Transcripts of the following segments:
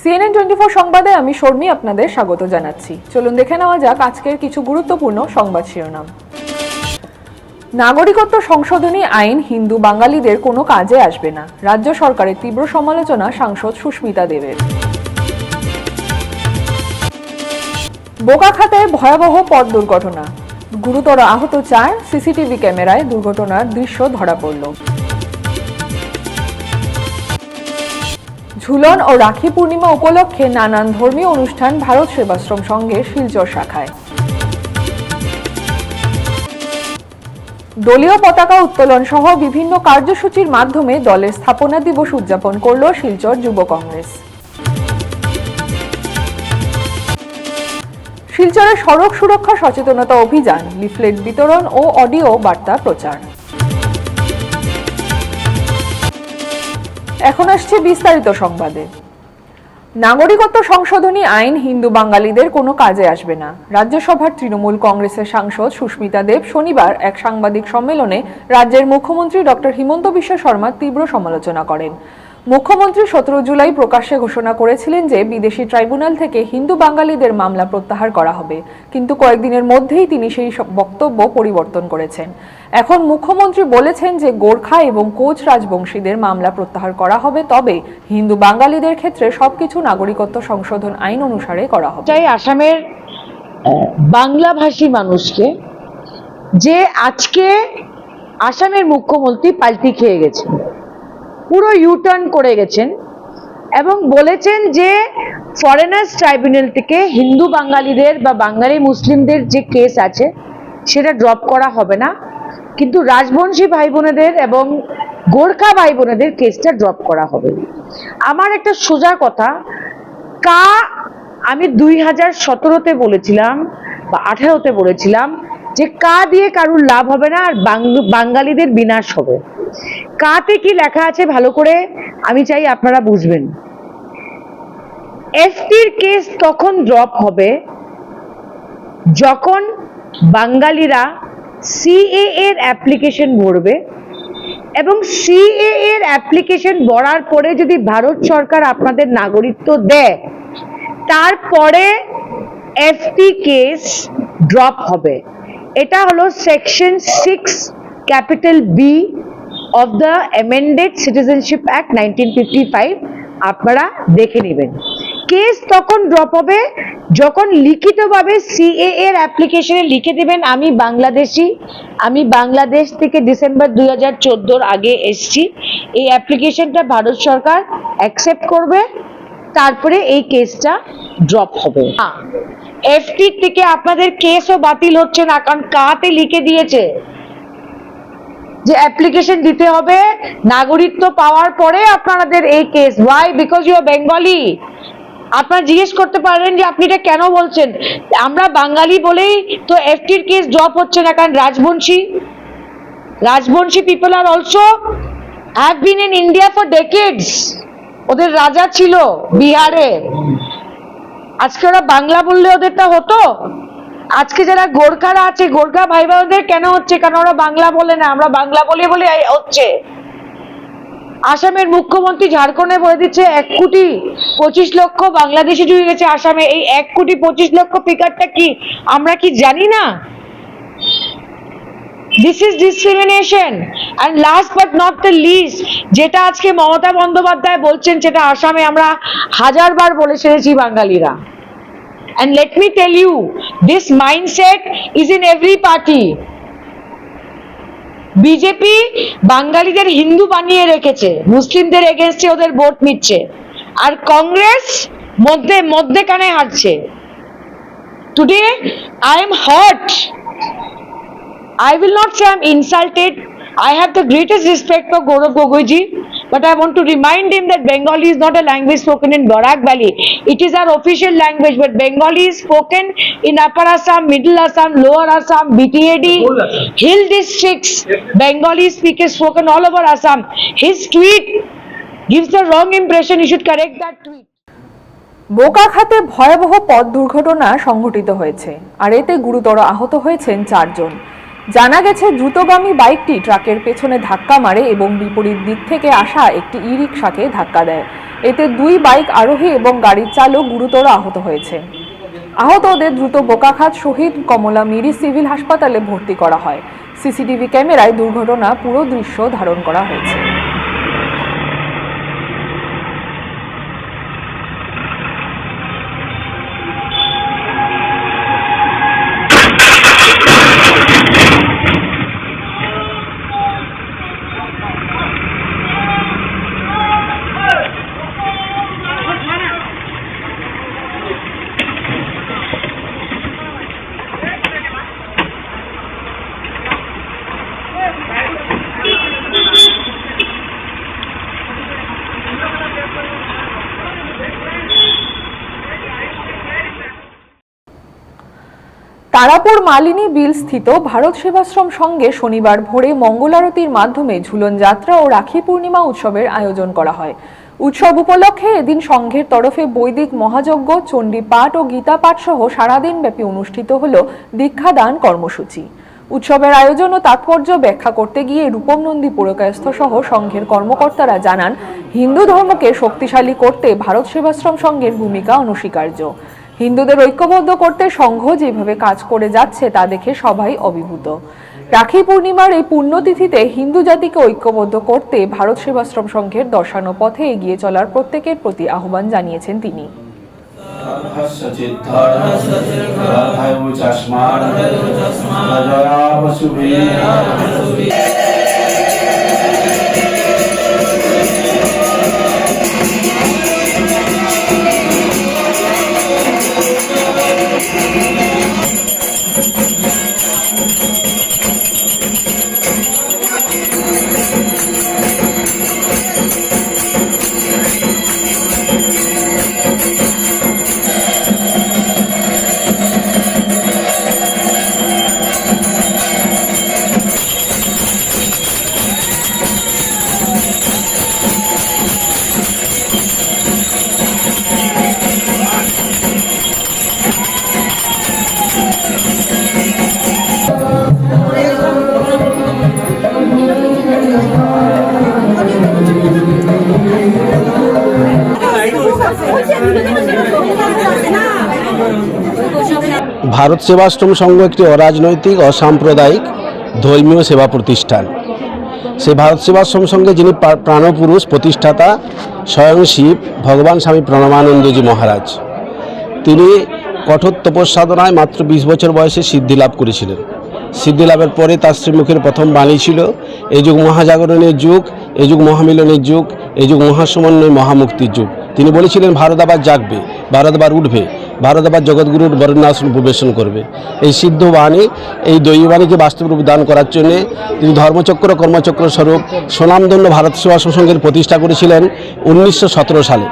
CNN twenty four সংবাদে আমি শর্মি আপনাদের স্বাগত জানাচ্ছি। চলুন দেখে নেওয়া যাক আজকের কিছু গুরুত্বপূর্ণ সংবাদ শিরোনাম। নাগরিকত্ব সংশোধনী আইন হিন্দু বাঙালিদের কোনো কাজে আসবে না। রাজ্য সরকারের তীব্র সমালোচনা সাংসদ সুস্মিতা দেবের। বোকাখাতায় ভয়াবহ পথ দুর্ঘটনা। গুরুতর আহত চার সিসিটিভি ক্যামেরায় দুর্ঘটনার দৃশ্য ধরা পড়ল। ঝুলন ও রাখি পূর্ণিমা উপলক্ষে নানান ধর্মীয় অনুষ্ঠান ভারত সেবাশ্রম সংঘের শিলচর শাখায়। দলীয় পতাকা উত্তোলন সহ বিভিন্ন কার্যসূচির মাধ্যমে দলের স্থাপনা দিবস উদযাপন করল শিলচর যুব কংগ্রেস। শিলচরে সড়ক সুরক্ষা সচেতনতা অভিযান, লিফলেট বিতরণ ও অডিও বার্তা প্রচার। এখন আসছে বিস্তারিত সংবাদে। নাগরিকত্ব সংশোধনী আইন হিন্দু বাঙালিদের কোনো কাজে আসবে না। রাজ্যসভার তৃণমূল কংগ্রেসের সাংসদ সুস্মিতা দেব শনিবার এক সাংবাদিক সম্মেলনে রাজ্যের মুখ্যমন্ত্রী ডক্টর হিমন্ত বিশ্ব শর্মার তীব্র সমালোচনা করেন। মুখ্যমন্ত্রী সতেরো জুলাই প্রকাশ্যে ঘোষণা করেছিলেন যে বিদেশি ট্রাইব্যুনাল থেকে হিন্দু বাঙালিদের মামলা প্রত্যাহার করা হবে। কিন্তু কয়েকদিনের মধ্যেই তিনি সেই বক্তব্য পরিবর্তন করেছেন। এখন মুখ্যমন্ত্রী বলেছেন যে গোর্খা এবং কোচ রাজবংশীদের মামলা প্রত্যাহার করা হবে, তবে হিন্দু বাঙালিদের ক্ষেত্রে সবকিছু নাগরিকত্ব সংশোধন আইন অনুসারে করা হবে। তাই আসামের বাংলাভাষী মানুষকে যে আজকে আসামের মুখ্যমন্ত্রী পাল্টি খেয়ে গেছেন, পুরো ইউটার্ন করে গেছেন এবং বলেছেন যে ফরেনার্স ট্রাইব্যুনাল থেকে হিন্দু বাঙালিদের বা বাঙালি মুসলিমদের যে কেস আছে, সেটা ড্রপ করা হবে না। কিন্তু রাজবংশী ভাই বোনেদের এবং গোর্খা ভাই বোনেদের কেসটা ড্রপ করা হবে। আমার একটা সোজা কথা, কা আমি দুই হাজার সতেরোতে বলেছিলাম বা আঠারোতে বলেছিলাম যে কা দিয়ে কারুর লাভ হবে না আর বাঙালিদের বিনাশ হবে। কাতে কি লেখা আছে ভালো করে? আমি চাই আপনারা বুঝবেন। এফটির কেস তখন ড্রপ হবে যখন বাঙালিরা সিএ এর অ্যাপ্লিকেশন ভরবে এবং সিএ এর অ্যাপ্লিকেশন ভরার পরে যদি ভারত সরকার আপনাদের নাগরিকত্ব দেয়, তারপরে এফটি কেস ড্রপ হবে। এটা হলো section six capital B of the amended citizenship act nineteen fifty five আপনারা দেখে নেবেন। কেস তখন ড্রপ হবে। যখন লিখিতভাবে সিএ এর অ্যাপ্লিকেশনে লিখে দেবেন, আমি বাংলাদেশি, আমি বাংলাদেশ থেকে ডিসেম্বর দুই হাজার আগে এসছি। এই অ্যাপ্লিকেশনটা ভারত সরকার অ্যাকসেপ্ট করবে, তারপরে এই কেসটা ড্রপ হবে। এফটি থেকে আপনাদের কেসও বাতিল হচ্ছে না, কারণ কাতে লিখে দিয়েছে যে অ্যাপ্লিকেশন দিতে হবে। নাগরিকত্ব পাওয়ার পরে আপনাদের এই case. Why because you are Bengali আপনারা জিজ্ঞেস করতে পারেন যে আপনি এটা কেন বলছেন? আমরা বাঙালি বলেই তো এফটির কেস ড্রপ হচ্ছে না, কারণ Rajbanshi. Rajbanshi people are also have been in India for decades ওদের রাজা ছিল বিহারে। আজকে ওরা বাংলা বললে ওদেরটা হতো। আজকে যারা গোর্খারা আছে, গোর্খা ভাই বোনদের কেন হচ্ছে? কারণ ওরা বাংলা বলে না। আমরা বাংলা বলি বলে হচ্ছে। আসামের মুখ্যমন্ত্রী ঝাড়খণ্ডে বলে দিচ্ছে এক কোটি পঁচিশ লক্ষ বাংলাদেশি ঢুকে গেছে আসামে। এই এক কোটি পঁচিশ লক্ষ ফিগারটা কি? আমরা কি জানি না? This is discrimination and last but not the least যেটা আজকে মমতা বন্দ্যোপাধ্যায় বলছেন সেটা আসামে আমরা হাজারবার বলে সেরেছি বাঙালিরা। And let me tell you, this mindset is in every party. BJP বাঙালিদের হিন্দু বানিয়ে রেখেছে মুসলিমদের এগেনস্টে ওদের ভোট নিচ্ছে আর কংগ্রেস মধ্যে মধ্যে কানে হাঁটছে today I am hot I will not say I'm insulted. I have the greatest respect for Gaurav Gogoiji, but I want to remind him that Bengali is not a language spoken in Barak Valley. It is our official language, but Bengali is spoken in Upper Assam, Middle Assam, Lower Assam, BTAD, hill districts. Bengali speakers spoken all over Assam. His tweet gives the wrong impression. You should correct that tweet. বোকাখাতে ভয়াবহ পথ দুর্ঘটনা সংঘটিত হয়েছে আর এতে গুরুতর আহত হয়েছেন চারজন জানা গেছে, দ্রুতগামী বাইকটি ট্রাকের পেছনে ধাক্কা মারে এবং বিপরীত দিক থেকে আসা একটি ই রিকশাকে ধাক্কা দেয়। এতে দুই বাইক আরোহী এবং গাড়ির চালক গুরুতর আহত হয়েছে। আহতদের দ্রুত বোকাখাত শহীদ কমলা মিরি সিভিল হাসপাতালে ভর্তি করা হয়। সিসিটিভি ক্যামেরায় দুর্ঘটনা, পুরো দৃশ্য ধারণ করা হয়েছে। তারাপুর মালিনী বিল স্থিত ভারত সেবাশ্রম সঙ্গে শনিবার ভোরে মঙ্গলারতির মাধ্যমে ঝুলন যাত্রা ও রাখি পূর্ণিমা উৎসবের আয়োজন করা হয়। উৎসব উপলক্ষে এদিন সংঘের তরফে বৈদিক মহাযজ্ঞ, চণ্ডী পাঠ ও গীতা পাঠ সহ সারাদিন ব্যাপী অনুষ্ঠিত হল দীক্ষাদান কর্মসূচি। উৎসবের আয়োজন ও তাৎপর্য ব্যাখ্যা করতে গিয়ে রূপম নন্দী পুরকায়স্থ সহ সংঘের কর্মকর্তারা জানান, হিন্দু ধর্মকে শক্তিশালী করতে ভারত সেবাশ্রম সংঘের ভূমিকা অনস্বীকার্য। হিন্দুদের ঐক্যবদ্ধ করতে সংঘ যেভাবে কাজ করে যাচ্ছে, তা দেখে সবাই অভিভূত। রাখি পূর্ণিমার এই পুণ্যতিথিতে হিন্দু জাতিকে ঐক্যবদ্ধ করতে ভারত সেবাশ্রম সংঘের দর্শানো পথে এগিয়ে চলার প্রত্যেকের প্রতি আহ্বান জানিয়েছেন তিনি। ভারত সেবাশ্রম সংঘ একটি অরাজনৈতিক, অসাম্প্রদায়িক, ধর্মীয় সেবা প্রতিষ্ঠান। সে ভারত সেবাশ্রম সংঘে যিনি প্রাণপুরুষ, প্রতিষ্ঠাতা, স্বয়ং শিব ভগবান স্বামী প্রণমানন্দজি মহারাজ। তিনি কঠোর তপস্যাধনায় মাত্র বিশ বছর বয়সে সিদ্ধি লাভ করেছিলেন। সিদ্ধি লাভের পরে তার শ্রীমুখের প্রথম বাণী ছিল এই যুগ মহাজাগরণের যুগ এই যুগ মহামিলনের যুগ এই যুগ মহাসমন্বয় মহামুক্তির যুগ। তিনি বলেছিলেন, ভারত আবার জাগবে, ভারত আবার উঠবে, ভারত আবার জগৎগুরুর বরণাসন প্রবেশন করবে। এই সিদ্ধ বাণী, এই দৈবাণীকে বাস্তব রূপ দান করার জন্যে তিনি ধর্মচক্র, কর্মচক্র স্বরূপ সোনামধন্য ভারত সেবা সংঘের প্রতিষ্ঠা করেছিলেন উনিশশো সতেরো সালে।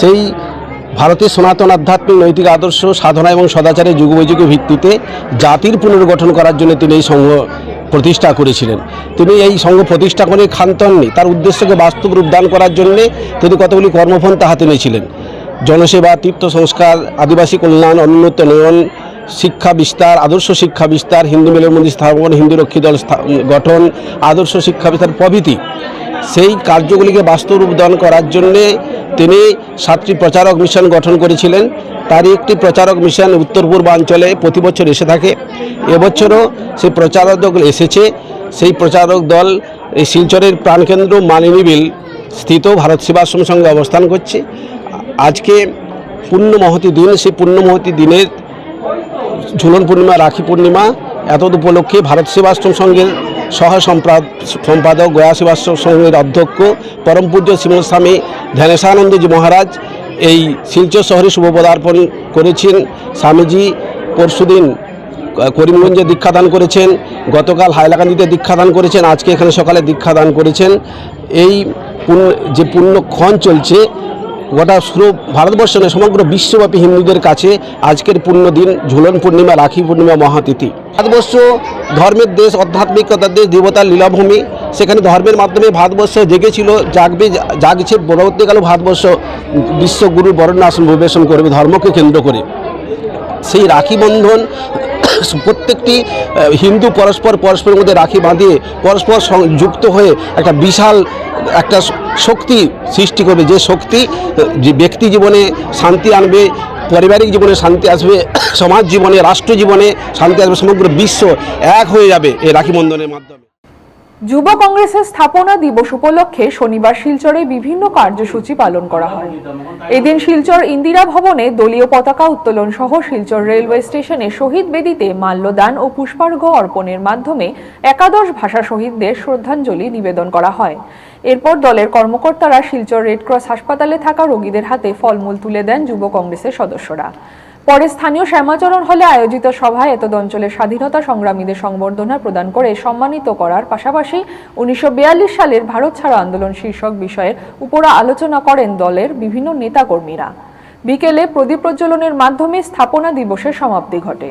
সেই ভারতের সনাতন আধ্যাত্মিক নৈতিক আদর্শ, সাধনা এবং সদাচারের যুগোপযোগী ভিত্তিতে জাতির পুনর্গঠন করার জন্য তিনি এই সংঘ প্রতিষ্ঠা করেছিলেন। তিনি এই সংঘ প্রতিষ্ঠা করে ক্ষান্ত হননি তার উদ্দেশ্যকে বাস্তব রূপদান করার জন্য তিনি কতগুলি কর্মপন্থা হাতে নিয়েছিলেন জনসেবা, তীর্থ সংস্কার, আদিবাসী কল্যাণ অনুন্নয়ন শিক্ষা বিস্তার, আদর্শ শিক্ষা বিস্তার, হিন্দু মেলের মন্দির স্থাপন, হিন্দু রক্ষী দল গঠন, আদর্শ শিক্ষা বিস্তার প্রভৃতি। সেই কার্যগুলিকে বাস্তব রূপ দান করার জন্যে তিনি সাতটি প্রচারক মিশন গঠন করেছিলেন। তারই একটি প্রচারক মিশন উত্তর পূর্বাঞ্চলে প্রতি বছর এসে থাকে। এবছরও সেই প্রচারক দল এসেছে। সেই প্রচারক দল এই শিলচরের প্রাণকেন্দ্র মালিনী বিল স্থিত ভারত সেবাশ্রম সঙ্গে অবস্থান করছে। আজকে পূর্ণ মহতি দিন, সেই পূর্ণ মহতি দিনের ঝুলন পূর্ণিমা, রাখি পূর্ণিমা এত উপলক্ষে ভারত সেবাশ্রম সংঘের সহ সম্পাদক গয়া সেবাশ্রম সংঘের অধ্যক্ষ পরম পূজ্য শ্রীমস্বামী ধ্যানেশানন্দজি মহারাজ। এই শিলচর শহরে শুভ পদার্পণ করেছেন স্বামীজি। পরশুদিন করিমগঞ্জে দীক্ষাদান করেছেন। গতকাল হাইলাকান্দিতে দীক্ষাদান করেছেন। আজকে এখানে সকালে দীক্ষাদান করেছেন। এই যে পুণ্যক্ষণ চলছে গোটা পুরো ভারতবর্ষ নয়, সমগ্র বিশ্বব্যাপী হিন্দুদের কাছে আজকের পূর্ণ দিন ঝুলন পূর্ণিমা, রাখি পূর্ণিমা, মহাতিথি। ভারতবর্ষ ধর্মের দেশ, আধ্যাত্মিকতার দেশ, দেবতার লীলাভূমি। সেখানে ধর্মের মাধ্যমে ভারতবর্ষ জেগেছিল, জাগবে, জাগছে পরবর্তীকালে ভারতবর্ষ বিশ্বগুরুর বরণ্য আসন পরিবেশন করবে, ধর্মকে কেন্দ্র করে। সেই রাখি বন্ধন প্রত্যেকটি হিন্দু পরস্পর পরস্পরের মধ্যে রাখি বাঁধিয়ে পরস্পর যুক্ত হয়ে একটা বিশাল, একটা শক্তি সৃষ্টি করবে। যে শক্তি, যে ব্যক্তি জীবনে শান্তি আনবে, পারিবারিক জীবনে শান্তি আসবে, সমাজ জীবনে, রাষ্ট্র জীবনে শান্তি আসবে, সমগ্র বিশ্ব এক হয়ে যাবে এই রাখি বন্ধনের মাধ্যমে। যুব কংগ্রেসের স্থাপনা দিবস উপলক্ষে শনিবার শিলচরে বিভিন্ন কার্যসূচি পালন করা হয়। এদিন শিলচর ইন্দিরা ভবনে দলীয় পতাকা উত্তোলন সহ শিলচর রেলওয়ে স্টেশনে শহীদ বেদিতে মাল্যদান ও পুষ্পার্ঘ অর্পণের মাধ্যমে একাদশ ভাষা শহীদদের শ্রদ্ধাঞ্জলি নিবেদন করা হয়। এরপর দলের কর্মকর্তারা শিলচর রেডক্রস হাসপাতালে থাকা রোগীদের হাতে ফলমূল তুলে দেন যুব কংগ্রেসের সদস্যরা। পরে স্থানীয় শ্যামাচরণ হলে আয়োজিত সভায় এতদ অঞ্চলের স্বাধীনতা সংগ্রামীদের সংবর্ধনা প্রদান করে সম্মানিত করার পাশাপাশি উনিশশো বিয়াল্লিশ সালের ভারত ছাড়ো আন্দোলন শীর্ষক বিষয়ের উপর আলোচনা করেন দলের বিভিন্ন নেতাকর্মীরা। বিকেলে প্রদীপ প্রজ্বলনের মাধ্যমে স্থাপনা দিবসের সমাপ্তি ঘটে।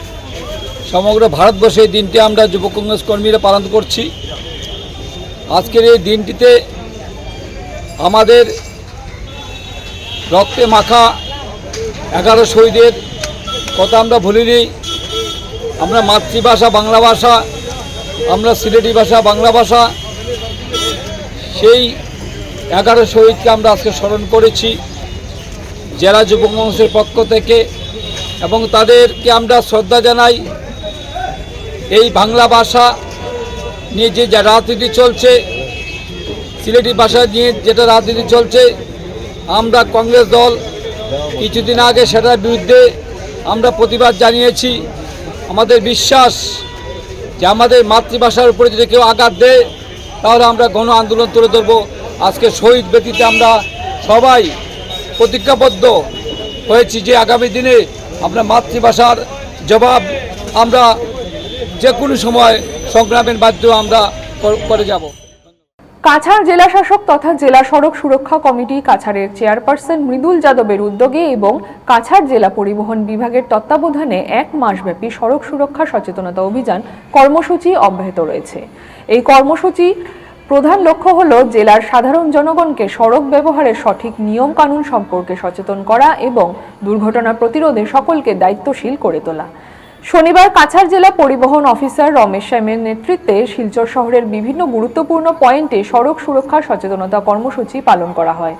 সমগ্র ভারতবর্ষে এই দিনটি আমরা যুব কংগ্রেস কর্মীরা পালন করছি। আজকের এই দিনটিতে আমাদের রক্তে মাখা এগারো শহীদের কথা আমরা ভুলিনি। আমরা মাতৃভাষা, বাংলা ভাষা, আমরা সিলেটি ভাষা, বাংলা ভাষা, সেই এগারো শহীদকে আমরা আজকে স্মরণ করেছি। জেলা যুব কংগ্রেসের পক্ষ থেকে এবং তাদেরকে আমরা শ্রদ্ধা জানাই। এই বাংলা ভাষা নিয়ে যে যা রাজনীতি চলছে, সিলেটি ভাষা নিয়ে যেটা রাজনীতি চলছে, আমরা কংগ্রেস দল কিছুদিন আগে সেটার বিরুদ্ধে আমরা প্রতিবাদ জানিয়েছি। আমাদের বিশ্বাস যে আমাদের মাতৃভাষার উপরে যদি কেউ আঘাত দেয়, তাহলে আমরা গণ আন্দোলন তুলে ধরবো। আজকে শহীদ ব্যতীতে আমরা সবাই প্রতিজ্ঞাবদ্ধ হয়েছি যে আগামী দিনে আমরা মাতৃভাষার জবাব আমরা যে কোনো সময় সংগ্রামের মাধ্যমে আমরা করে যাব। কাছাড় জেলা শাসক তথা জেলা সড়ক সুরক্ষা কমিটি কাছাড়ের চেয়ারপারসন মৃদুল যাদবের উদ্যোগে এবং কাছাড় জেলা পরিবহন বিভাগের তত্ত্বাবধানে এক মাসব্যাপী সড়ক সুরক্ষা সচেতনতা অভিযান কর্মসূচি অব্যাহত রয়েছে। এই কর্মসূচি প্রধান লক্ষ্য হল জেলার সাধারণ জনগণকে সড়ক ব্যবহারের সঠিক নিয়ম কানুন সম্পর্কে সচেতন করা এবং দুর্ঘটনা প্রতিরোধে সকলকে দায়িত্বশীল করে তোলা। শনিবার কাছাড় জেলা পরিবহন অফিসার রমেশ শ্যামের নেতৃত্বে শিলচর শহরের বিভিন্ন গুরুত্বপূর্ণ পয়েন্টে সড়ক সুরক্ষা সচেতনতা কর্মসূচি পালন করা হয়।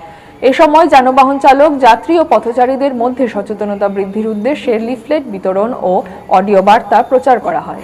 এ সময় যানবাহন চালক, যাত্রী ও পথচারীদের মধ্যে সচেতনতা বৃদ্ধির উদ্দেশ্যে লিফলেট বিতরণ ও অডিও বার্তা প্রচার করা হয়।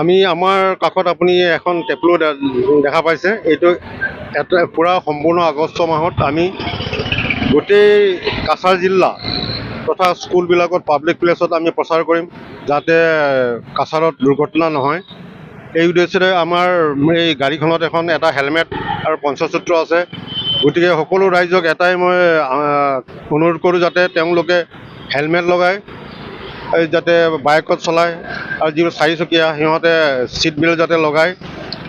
আমি আমাৰ কাষত আপুনি এখন টেপলো দেখা পাইছে। এইটো এটা পূৰা সম্পূৰ্ণ আগষ্ট মাহত আমি গোটেই কাছাৰ জিলা তথা স্কুলবিলাকত পাব্লিক প্লেচত আমি প্ৰচাৰ কৰিম যাতে কাছাৰত দুৰ্ঘটনা নহয়। এই উদ্দেশ্যেৰে আমাৰ এই গাড়ীখনত এখন এটা হেলমেট আৰু পঞ্চসূত্ৰ আছে। গতিকে সকলো ৰাইজক এটাই মই অনুৰোধ কৰোঁ যাতে তেওঁলোকে হেলমেট লগায়। যাতে বাইকত চলায় আৰু যিবোৰ চাৰিচকীয়া, সিহঁতে ছিট বেল্ট যাতে লগায়,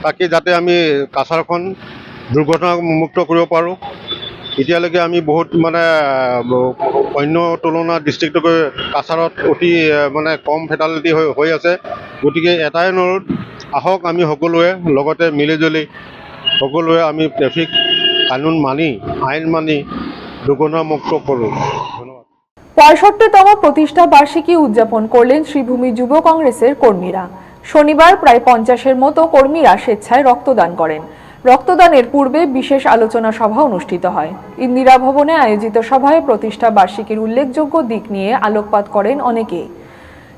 তাকে যাতে আমি কাছাৰখন দুৰ্ঘটনামুক্ত কৰিব পাৰোঁ। এতিয়ালৈকে আমি বহুত মানে অন্য তুলনা ডিষ্ট্ৰিক্টতকৈ কাছাৰত অতি মানে কম ফেটালিটি হৈ হৈ আছে। গতিকে এটাই অনুৰোধ, আহক আমি সকলোৱে লগতে মিলিজুলি সকলোৱে আমি ট্ৰেফিক কানুন মানি, আইন মানি দুৰ্ঘটনামুক্ত কৰোঁ। পঁয়ষট্টিতম প্রতিষ্ঠা বার্ষিকী উদযাপন করলেন শ্রীভূমি যুব কংগ্রেসের কর্মীরা। শনিবার প্রায় পঞ্চাশের মতো কর্মীরা স্বেচ্ছায় রক্তদান করেন। রক্তদানের পূর্বে বিশেষ আলোচনা সভা অনুষ্ঠিত হয়। ইন্দিরা ভবনে আয়োজিত সভায় প্রতিষ্ঠা বার্ষিকীর উল্লেখযোগ্য দিক নিয়ে আলোকপাত করেন অনেকেই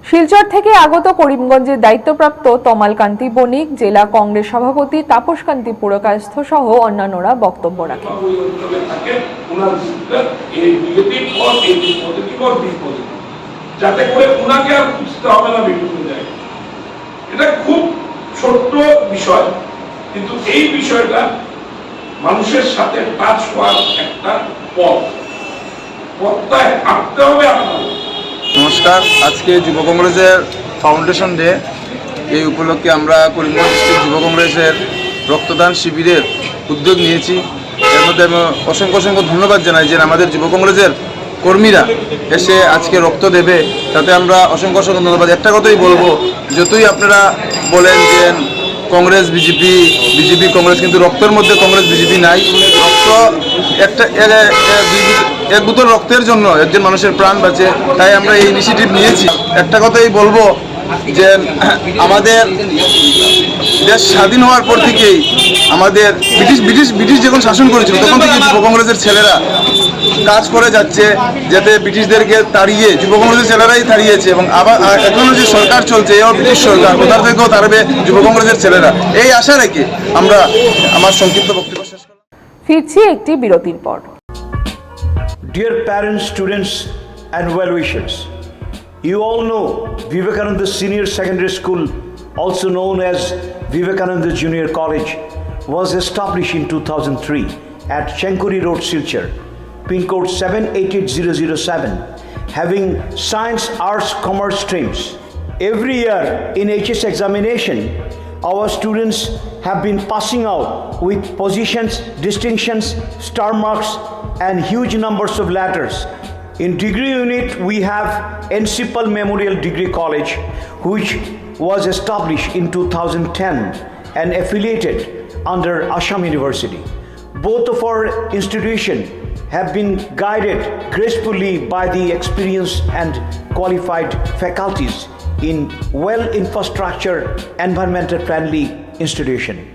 শিলচর থেকে আগত করিমগঞ্জের দায়িত্বপ্রাপ্ত তমালকান্তি বণিক, জেলা কংগ্রেস সভাপতি তাপসকান্তি পুরকায়স্থ সহ অন্যান্যরা বক্তব্য রাখেন। যাতে করে আর খুঁজতে হবে না বিভিন্ন জায়গায় এটা খুব ছোট্ট বিষয়, কিন্তু এই বিষয়টা মানুষের সাথে টাচ হওয়ার একটা পথ। পথটায় হাঁটতে হবে নমস্কার। আজকে যুব কংগ্রেসের ফাউন্ডেশন ডে এই উপলক্ষে আমরা করিমগঞ্জ ডিস্ট্রিক্ট যুব কংগ্রেসের রক্তদান শিবিরের উদ্যোগ নিয়েছি। এর মধ্যে আমি অসংখ্য অসংখ্য ধন্যবাদ জানাই যে আমাদের যুব কংগ্রেসের কর্মীরা এসে আজকে রক্ত দেবে। তাতে আমরা অসংখ্য অসংখ্য ধন্যবাদ। একটা কথাই বলব, যতই আপনারা বলেন যে কংগ্রেস, বিজেপি বিজেপি, কংগ্রেস, কিন্তু রক্তের মধ্যে কংগ্রেস, বিজেপি নাই। রক্ত একটা এক বোতল রক্তের জন্য একজন মানুষের প্রাণ বাঁচে, তাই আমরা এই ইনিশিয়েটিভ নিয়েছি। একটা কথাই বলব যে, আমাদের দেশ স্বাধীন হওয়ার পর থেকেই আমাদের ব্রিটিশ ব্রিটিশ ব্রিটিশ যখন শাসন করেছিল, তখন থেকে যুব কংগ্রেসের ছেলেরা কাজ করে যাচ্ছে যাতে ব্রিটিশদেরকে তাড়িয়ে, যুব কংগ্রেসের ছেলেরাই তাড়িয়েছে এবং আবার, আর এখনও যে সরকার চলছে, এও ব্রিটিশ সরকার, কোথার থেকেও তাড়বে যুব কংগ্রেসের ছেলেরা? এই আশা রেখে আমরা আমার সংক্ষিপ্ত বক্তব্য শেষ ফিরছি একটি বিরতির পর। Dear parents, students, and well wishers, you all know Vivekananda Senior Secondary School, also known as Vivekananda Junior College, was established in 2003 at Chenkuri Road, Silchar, pin code 788007, having science, arts, commerce streams. Every year in HS examination, our students have been passing out with positions, distinctions, star marks, and huge numbers of letters. In degree unit, we have Encipal Memorial Degree College, which was established in 2010 and affiliated under Assam University. Both of our institutions have been guided gracefully by the experienced and qualified faculties in well infrastructure, environmental friendly institution.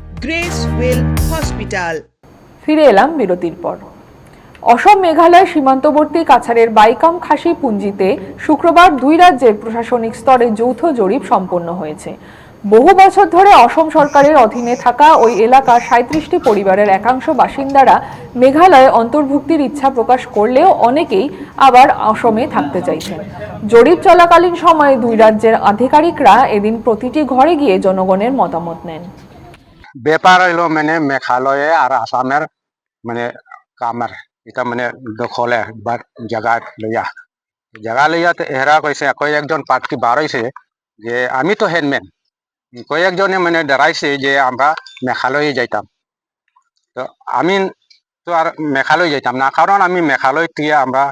Grace hospital ফিরে এলাম বিরতির পর। অসম মেঘালয় সীমান্তবর্তী কাছাড়ের বাইকাম খাসি পুঞ্জিতে শুক্রবার দুই রাজ্যের প্রশাসনিক স্তরে যৌথ জরিপ সম্পন্ন হয়েছে। বহু বছর ধরে অসম সরকারের অধীনে থাকা ওই এলাকার সাঁত্রিশটি পরিবারের একাংশ বাসিন্দারা মেঘালয়ে অন্তর্ভুক্তির ইচ্ছা প্রকাশ করলেও অনেকেই আবার অসমে থাকতে চাইছেন। জরিপ চলাকালীন সময়ে দুই রাজ্যের আধিকারিকরা এদিন প্রতিটি ঘরে গিয়ে জনগণের মতামত নেন। ব্যাপার হইল মানে মেঘালয়ে আর আসামের মানে কামের এটা মানে দখলে বা জায়গা লইয়া জায়গা লইয়া তো এরা কইছে কয় একজন প্রার্থী বার হইছে যে আমি তো হেডম্যান কয়েকজনে মানে ডরাইছে যে আমরা মেঘালয়ে যাইতাম। তো আমি তো আর মেঘালয় যাইতাম না কারণ আমি মেঘালয় থেকে আমরা,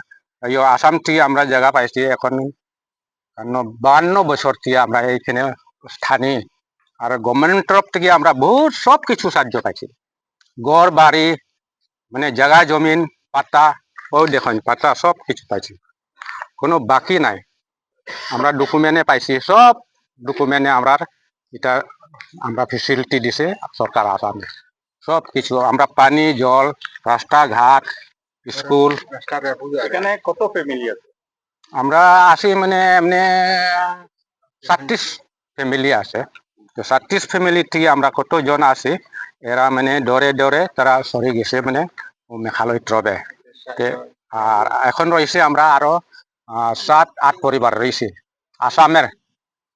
ইয়ো আসাম থেকে আমরা জায়গা পাইছি এখন কারণ বান্ন বছর থেকে আমরা এইখানে স্থানীয় আর গভর্নমেন্ট তরফ থেকে আমরা বহুত সব কিছু সাহায্য পাইছি। গড় বাড়ি মানে জায়গা জমিন পাতা ও দেখুন পাতা সব কিছু পাইছি। কোনো বাকি নাই। আমরা ডকুমেন্টে পাইছি সব ডকুমেন্টে আমরা এটা আমরা ফেসিলিটি দিছে সরকার আসামে সব কিছু আমরা পানি জল রাস্তাঘাট স্কুল। এখানে কত ফ্যামিলি আছে? আমরা আছি মানে এমনি সাতত্রিশ ফ্যামিলি আছে। তো সাতত্রিশ ফ্যামিলি থেকে আমরা কতজন আছি, এরা মানে ডরে ডরে তারা সরে গেছে মানে মেঘালয় ট্রবে আর এখন রয়েছে আমরা আরও সাত আট পরিবার রয়েছে আসামের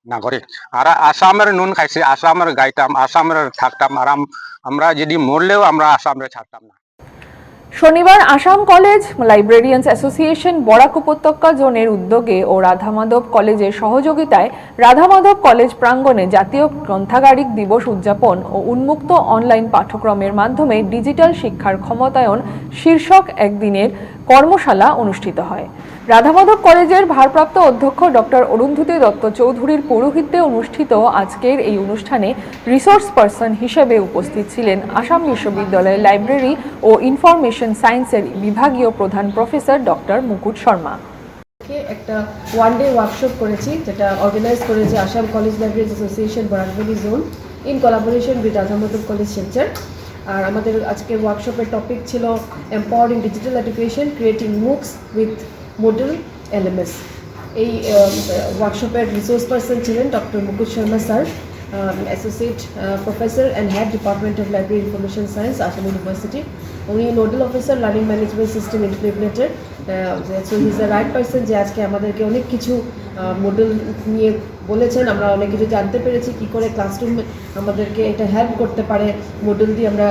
নাগরিক আর আসামের নুন খাইছে আসামের গাইতাম আসামের থাকতাম। আর আমরা যদি মরলেও আমরা আসামে থাকতাম না। শনিবার Assam college, librarians association, Barak উপত্যকা জোনের উদ্যোগে ও রাধামাধব কলেজের সহযোগিতায় রাধামাধব কলেজ প্রাঙ্গণে জাতীয় গ্রন্থাগারিক দিবস উদযাপন ও উন্মুক্ত অনলাইন পাঠ্যক্রমের মাধ্যমে ডিজিটাল শিক্ষার ক্ষমতায়ন শীর্ষক একদিনের কর্মশালা অনুষ্ঠিত হয়। রাধা মাধব কলেজের ভারপ্রাপ্ত অধ্যক্ষ ডক্টর অরুন্ধতী দত্ত চৌধুরীর পৌরোহিত্যে অনুষ্ঠিত আজকের এই অনুষ্ঠানে রিসোর্স পার্সন হিসেবে উপস্থিত ছিলেন আসাম বিশ্ববিদ্যালয়ের লাইব্রেরি ও ইনফরমেশন সায়েন্সের বিভাগীয় প্রধান প্রফেসর ডক্টর মুকুট শর্মা। একটা ওয়ান ডে ওয়ার্কশপ করেছি, যেটা অর্গানাইজ করেছে Assam college library association Barak Valley zone in collaboration with Radhamadhab college Silchar আর আমাদের আজকের ওয়ার্কশপের টপিক ছিল empowering digital education creating MOOCs with model LMS এই ওয়ার্কশপের রিসোর্স পার্সন ছিলেন doctor Mukul Sharma sir associate professor and head department of library information science Assam university উনি nodal officer learning management system ইমপ্লিমেন্টের so his the right person যে আজকে আমাদেরকে অনেক কিছু model নিয়ে বলেছেন। আমরা অনেক কিছু জানতে পেরেছি, কি করে ক্লাসরুম আমাদেরকে এটা হেল্প করতে পারে মডেল দিয়ে আমরা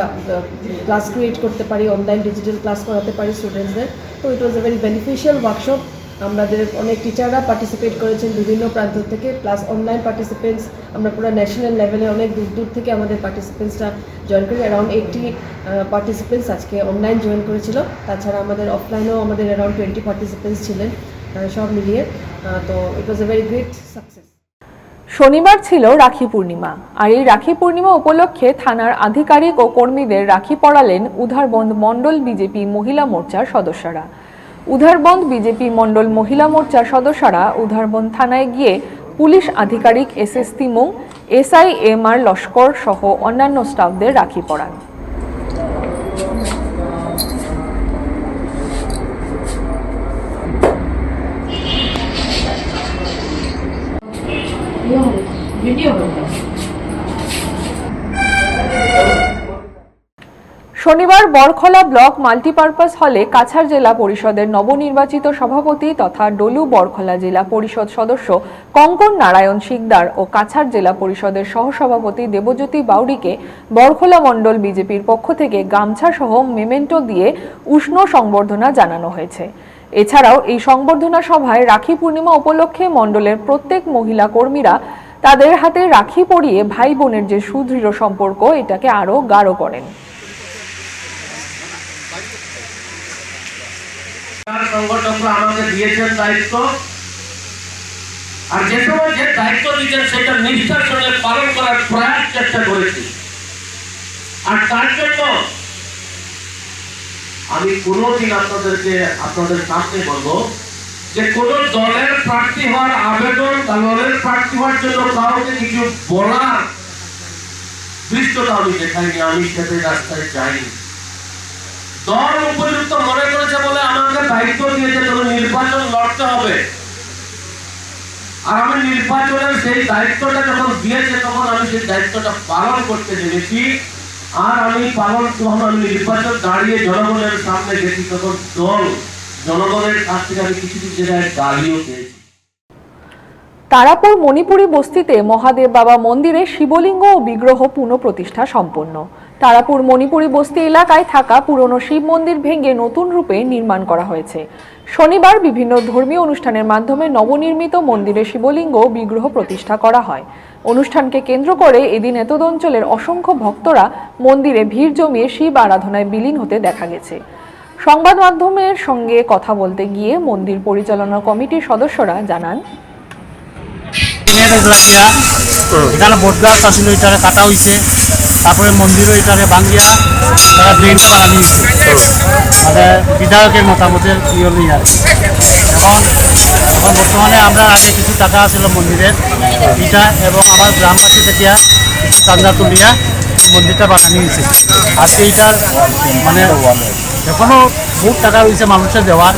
ক্লাস ক্রিয়েট করতে পারি অনলাইন ডিজিটাল ক্লাস করাতে পারি স্টুডেন্টসদের তো it was a very beneficial workshop আমাদের অনেক টিচাররা পার্টিসিপেট করেছেন বিভিন্ন প্রান্ত থেকে প্লাস অনলাইন পার্টিসিপেন্টস আমরা পুরো ন্যাশনাল লেভেলে অনেক দূর দূর থেকে আমাদের পার্টিসিপেন্টসরা জয়েন করি অ্যারাউন্ড এইটটি পার্টিসিপেন্টস আজকে অনলাইন জয়েন করেছিল। তাছাড়া আমাদের অফলাইনেও আমাদের অ্যারাউন্ড টোয়েন্টি পার্টিসিপেন্টস ছিলেন সব মিলিয়ে। তো it was a very great success শনিবার ছিল রাখি পূর্ণিমা। আর এই রাখি পূর্ণিমা উপলক্ষে থানার আধিকারিক ও কর্মীদের রাখি পড়ালেন উধারবন্দ মণ্ডল বিজেপি মহিলা মোর্চার সদস্যরা। উধারবন্দ বিজেপি মণ্ডল মহিলা মোর্চার সদস্যরা উধারবন্দ থানায় গিয়ে পুলিশ আধিকারিক S S Timung SI M R Laskar সহ অন্যান্য স্টাফদের রাখি পড়ান বরখলা ব্লক মাল্টিপারপাস হলে কাছাড় জেলা পরিষদের নবনির্বাচিত সভাপতি তথা ডলু বরখলা জেলা পরিষদ সদস্য কঙ্কন নারায়ণ শিকদার ও কাছাড় জেলা পরিষদের সহসভাপতি দেবজ্যোতি বাউরিকে বরখলা মণ্ডল বিজেপির পক্ষ থেকে গামছা সহ মেমেন্টো দিয়ে উষ্ণ সংবর্ধনা জানানো হয়েছে। এছাড়াও এই সংবর্ধনা সভায় রাখি পূর্ণিমা উপলক্ষে মণ্ডলের প্রত্যেক মহিলা কর্মীরা তাদের হাতে রাখি পরিয়ে ভাই বোনের যে সুদৃঢ় সম্পর্ক, এটাকে আরও গাঢ় করেন। আর যে সময় যে দায়িত্ব দিয়েছেন, সেটা নিষ্ঠার সঙ্গে পালন করার প্রয়াস চেষ্টা করেছি। আর তার জন্য আমি কোনোদিন আপনাদেরকে, আপনাদের সামনে বলব যে কোন দলের প্রার্থী হওয়ার আবেদন দলের প্রার্থী হওয়ার জন্য কাউকে কিছু বলার দৃশ্যটা আমি দেখাইনি, আমি সেটা রাস্তায় যাইনি। দল উপযুক্ত মনে করেছে বলে আমাকে দায়িত্ব দিয়েছে তবে নির্বাচন লড়তে হবে। আর আমি সেই দায়িত্বটা যখন দিয়েছে, তখন আমি সেই দায়িত্বটা পালন করতে আর আমি পালন, যখন আমি নির্বাচন দাঁড়িয়ে জনগণের সামনে গেছি, তখন দল জনগণের কাছ থেকে আমি কিছু কিছু জায়গায় পেয়েছি। তারাপুর মণিপুরী বস্তিতে মহাদেব বাবা মন্দিরে শিবলিঙ্গ ও বিগ্রহ পুনঃপ্রতিষ্ঠা সম্পন্ন। তারাপুর মণিপুরী বস্তি এলাকায় থাকা পুরনো শিব মন্দির ভেঙে নতুন রূপে নির্মাণ করা হয়েছে। শনিবার বিভিন্ন ধর্মীয় অনুষ্ঠানের মাধ্যমে নবনির্মিত মন্দিরে শিবলিঙ্গ বিগ্রহ প্রতিষ্ঠা করা হয়। অনুষ্ঠানকে কেন্দ্র করে এদিন এতদ অঞ্চলের অসংখ্য ভক্তরা মন্দিরে ভিড় জমিয়ে শিব আরাধনায় বিলীন হতে দেখা গেছে। সংবাদ মাধ্যমের সঙ্গে কথা বলতে গিয়ে মন্দির পরিচালনা কমিটির সদস্যরা জানান এখানে বট গাছ এটারে কাটা হয়েছে তারপরে মন্দিরও এটারে ভাঙ্গিয়া তারা ড্রেনটা বানানি মানে বিধায়কের মতামতের ইয়ে লই আর এখন এখন বর্তমানে আমরা আগে কিছু টাকা আছিল মন্দিরের এটা এবং আমার গ্রামবাসী থেকে কিছু চান্দা তুলিয়া এই মন্দিরটা বানানি হয়েছে। আজকে এটার মানে এখনও বহুত টাকা হয়েছে মানুষের দেওয়ার।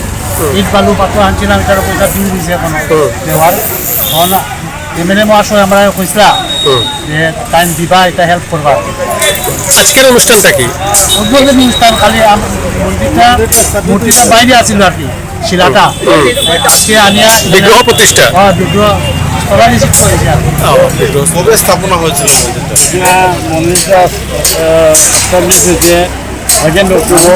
ইট বালু পাথর আনছিলাম এটার পয়সা দিয়ে দিয়েছে এখনও। দেওয়ার। এখন এমএলএ মহাশয় আমরা কইসলা যে টাইম দিবা এটা হেল্প করবা। আজকের অনুষ্ঠানটা কি? উদ্বোধনী অনুষ্ঠান খালি মন্দিরটা মূর্তিটা বাইরে আছিল আর কি শিলাটা। আজকে আনিয়া বিগ্রহ প্রতিষ্ঠা? হ্যাঁ বিগ্রহ কবে স্থাপনা হয়েছিল মন্দিরটা? স্টাবলিশ হয়েছে second October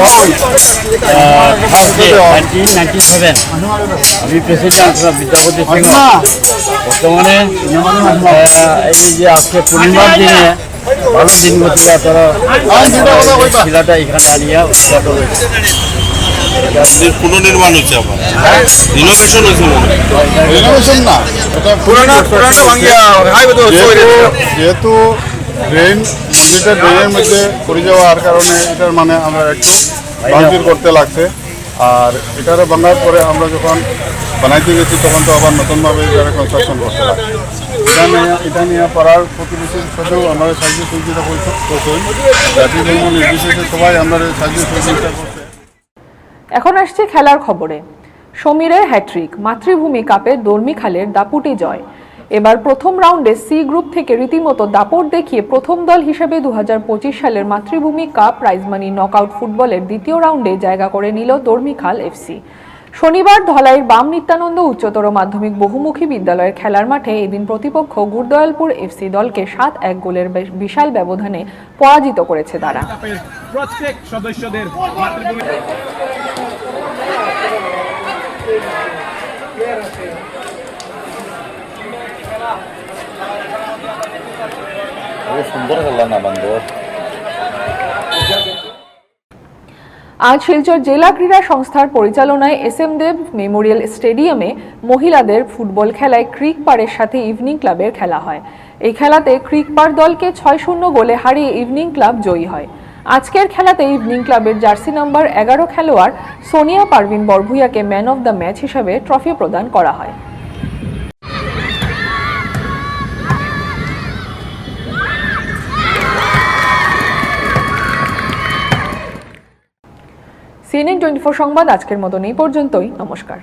first day nineteen ninety seven আমি প্রেসিডেন্ট বিদ্যাপতি সিংহ বর্তমানে এই যে আজকে পূর্ণিমার দিনে ভালো দিন গতিটা তারা শিলাটা এখানে আনিয়া উৎপাদন হয়েছে। পুনর্নির্মাণ হচ্ছে আবার। রিনোভেশন হয়েছে রিনোভেশন না এটা পুরানা পুরানা ভাঙ্গিয়া হাইওয়ে তো যেহেতু ড্রেন মন্দিরটা ড্রেনের মধ্যে পড়ে যাওয়ার কারণে এটার মানে আমরা একটু করতে লাগছে। আর এটারে বানার পরে আমরা যখন বানাইতে গেছি, তখন তো আবার নতুনভাবে এটারে কনস্ট্রাকশন করতে লাগছে এটা নিয়ে এটা নিয়ে পাড়ার প্রতিবেশীর সাথেও আমরা সাহায্য সহযোগিতা করছি জাতি ধর্ম নির্বিশেষে সবাই আমরা সাহায্য সহযোগিতা এখন আসছে খেলার খবরে। সমীরের হ্যাট্রিক মাতৃভূমি কাপে দর্মিখালের দাপুটি জয়। এবার প্রথম রাউন্ডে সি গ্রুপ থেকে রীতিমতো দাপট দেখিয়ে প্রথম দল হিসেবে দু হাজার পঁচিশ সালের মাতৃভূমি কাপ প্রাইজমানি নকআউট ফুটবলের দ্বিতীয় রাউন্ডে জায়গা করে নিল দর্মিখাল এফসি শনিবার ধলাইয়ের বাম নিত্যানন্দ উচ্চতর মাধ্যমিক বহুমুখী বিদ্যালয়ের খেলার মাঠে এদিন প্রতিপক্ষ গুরদয়ালপুর এফসি দলকে সাত এক গোলের বেশ- বিশাল ব্যবধানে পরাজিত করেছে তারা। সদস্যদের সুন্দর না আজ শিলচর জেলা ক্রীড়া সংস্থার পরিচালনায় এস এম দেব মেমোরিয়াল স্টেডিয়ামে মহিলাদের ফুটবল খেলায় ক্রিক পাড়ের সাথে ইভিনিং ক্লাবের খেলা হয়। এই খেলাতে ক্রিক পাড় দলকে ছয় শূন্য গোলে হারিয়ে ইভিনিং ক্লাব জয়ী হয়। আজকের খেলাতে ইভিনিং ক্লাবের জার্সি নাম্বার এগারো খেলোয়াড় সোনিয়া পারভিন বরভুইয়াকে ম্যান অব দ্য ম্যাচ হিসাবে ট্রফি প্রদান করা হয়। সিএনএন টোয়েন্টি ফোর সংবাদ আজকের মতন এই পর্যন্তই। নমস্কার।